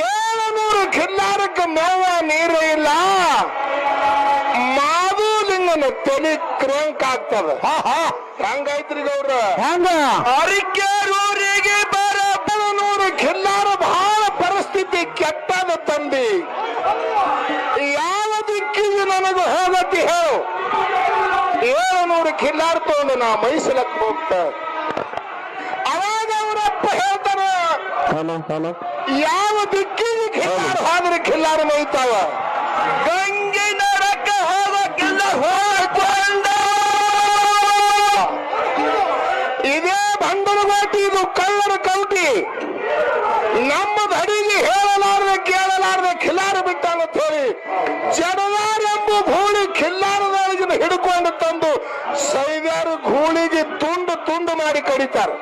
ಏಳುನೂರು ಕಿನ್ನಾರಕ್ಕೆ ಮೇವ ನೀರು ಇಲ್ಲ. ಮಾಧುಲಿಂಗನ ತಲೆ ಕ್ರಾಂಕ್ ಆಗ್ತದ. ಹಂಗಾಯ್ತ್ರಿ ಹಾ ಹಂಗ? ಅರಿಕೆರೂರಿಗೆ ಬರ ನೂರು ಕಿನ್ನಾರ ಬಹಳ ಪರಿಸ್ಥಿತಿ ಕೆಟ್ಟದ ತಂದಿ. ಯಾವ ದಿಕ್ಕಿಗೆ ನನಗೆ ಹೋಗತಿ ಹೇಳು. ಏಳುನೂರು ಕಿನ್ನಾರ ತಗೊಂಡು ನಾ ಮೈಸಲಕ್ಕೆ ಹೋಗ್ತ. ಯಾವ ದಿಕ್ಕಿಗೆ ಖಿಲ್ಲಾರ ಹೋದ್ರೆ ಖಿಲ್ಲಾರ ಮೈತಾವ? ಗಂಗೆ ನರಕ ಹೋಗ ಕಿಲ್ಲಾರ ಹೋಗ್ಕೊಂಡ ಇದೇ ಬಂಡಲಗೋಟಿ ಇದು ಕಳ್ಳರ ಕೌಟಿ. ನಮ್ಮ ದಡಿಗೆ ಹೇಳಲಾರದೆ ಕೇಳಲಾರದೆ ಖಿಲ್ಲಾರ ಬಿಟ್ಟಾನ ಅಂತ ಹೇಳಿ ಜಡದಾರ ಎಂಬ ಗೂಳಿ ಖಿಲ್ಲಾರದೊಳಗಿನ ಹಿಡ್ಕೊಂಡು ತಂದು ಸೈದಾರು ಗೂಳಿಗೆ ತುಂಡು ತುಂಡು ಮಾಡಿ ಕಡಿತಾರೆ.